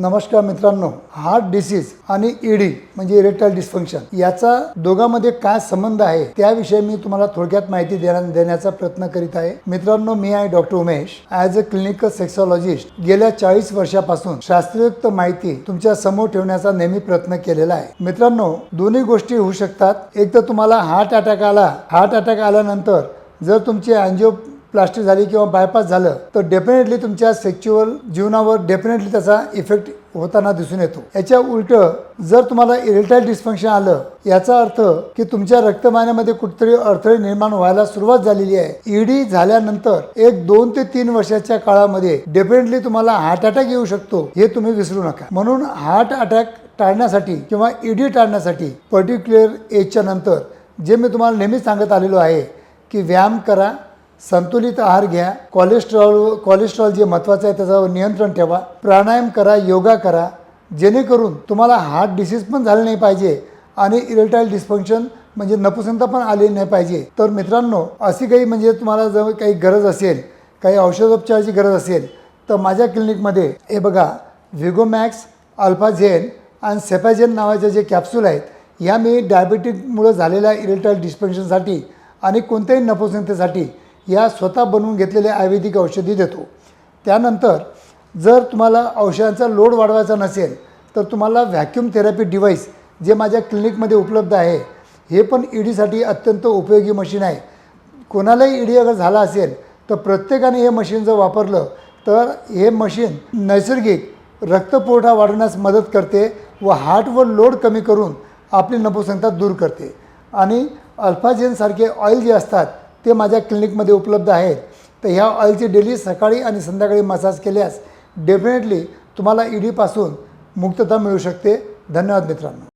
नमस्कार मित्रांनो heart disease आणि ईडी म्हणजे इरेक्टाईल डिस्फंक्शन याचा दोघांमध्ये काय संबंध आहे त्याविषयी मी तुम्हाला थोडक्यात माहिती देण्या देण्याचा प्रयत्न करीत आहे. मित्रांनो मी आहे doctor Umesh. As a clinical sexologist गेल्या चाळीस वर्षापासून शास्त्रयुक्त माहिती तुमच्यासमोर ठेवण्याचा नेहमी प्रयत्न केलेला आहे. मित्रांनो दोन्ही गोष्टी होऊ शकतात. एक तर तुम्हाला हार्ट अटॅक आला. हार्ट अटॅक आल्यानंतर जर तुमची अँजिओ प्लास्टिक झाली किंवा बायपास झालं तर डेफिनेटली तुमच्या सेक्च्युअल जीवनावर डेफिनेटली त्याचा इफेक्ट होताना दिसून येतो. याच्या उलट जर तुम्हाला इरेटाईल डिस्फंक्शन आलं याचा अर्थ की तुमच्या रक्तवाहिन्यामध्ये कुठेतरी अडथळे निर्माण व्हायला सुरुवात झालेली आहे. ईडी झाल्यानंतर एक दोन ते तीन वर्षाच्या काळामध्ये डेफिनेटली तुम्हाला हार्ट अटॅक येऊ शकतो हे तुम्ही विसरू नका. म्हणून हार्ट अटॅक टाळण्यासाठी किंवा ईडी टाळण्यासाठी पर्टिक्युलर एजच्या नंतर जे मी तुम्हाला नेहमीच सांगत आलेलो आहे की व्यायाम करा संतुलित आहार घ्या. कोलेस्ट्रॉल कोलेस्ट्रॉल जे महत्त्वाचं आहे त्याच्यावर नियंत्रण ठेवा. प्राणायाम करा योगा करा. जेणेकरून तुम्हाला हार्ट डिसीज पण झाले नाही पाहिजे आणि इरेटाईल डिस्फंक्शन म्हणजे नपुसंत पण आलेली नाही पाहिजे. तर मित्रांनो अशी काही म्हणजे तुम्हाला जर काही गरज असेल काही औषधोपचाराची गरज असेल तर माझ्या क्लिनिकमध्ये हे बघा व्हिगोमॅक्स अल्फाझेन आणि सेफॅझेन नावाचे जे कॅप्सूल आहेत या मी डायबेटिकमुळं झालेल्या इरेटाईल डिस्फंक्शनसाठी आणि कोणत्याही नपुसंतेसाठी या स्वतः बनवून घेतलेल्या आयुर्वेदिक औषधी देतो. त्यानंतर जर तुम्हाला औषधांचा लोड वाढवायचा नसेल तर तुम्हाला व्हॅक्यूम थेरपी डिव्हाइस जे माझ्या क्लिनिकमध्ये उपलब्ध आहे हे पण ईडीसाठी अत्यंत उपयोगी मशीन आहे. कोणालाही ईडी अगर झाला असेल तर प्रत्येकाने हे मशीन जर वापरलं तर हे मशीन नैसर्गिक रक्तपुरवठा वाढवण्यास मदत करते व हार्टवर लोड कमी करून आपली नपुसंकता दूर करते. आणि अल्फाजेनसारखे ऑइल जे असतात ते माझ्या क्लिनिकमध्ये उपलब्ध आहेत. तर ह्या ऑइलची डेली सकाळी आणि संध्याकाळी मसाज केल्यास डेफिनेटली तुम्हाला ईडीपासून मुक्तता मिळू शकते. धन्यवाद मित्रांनो.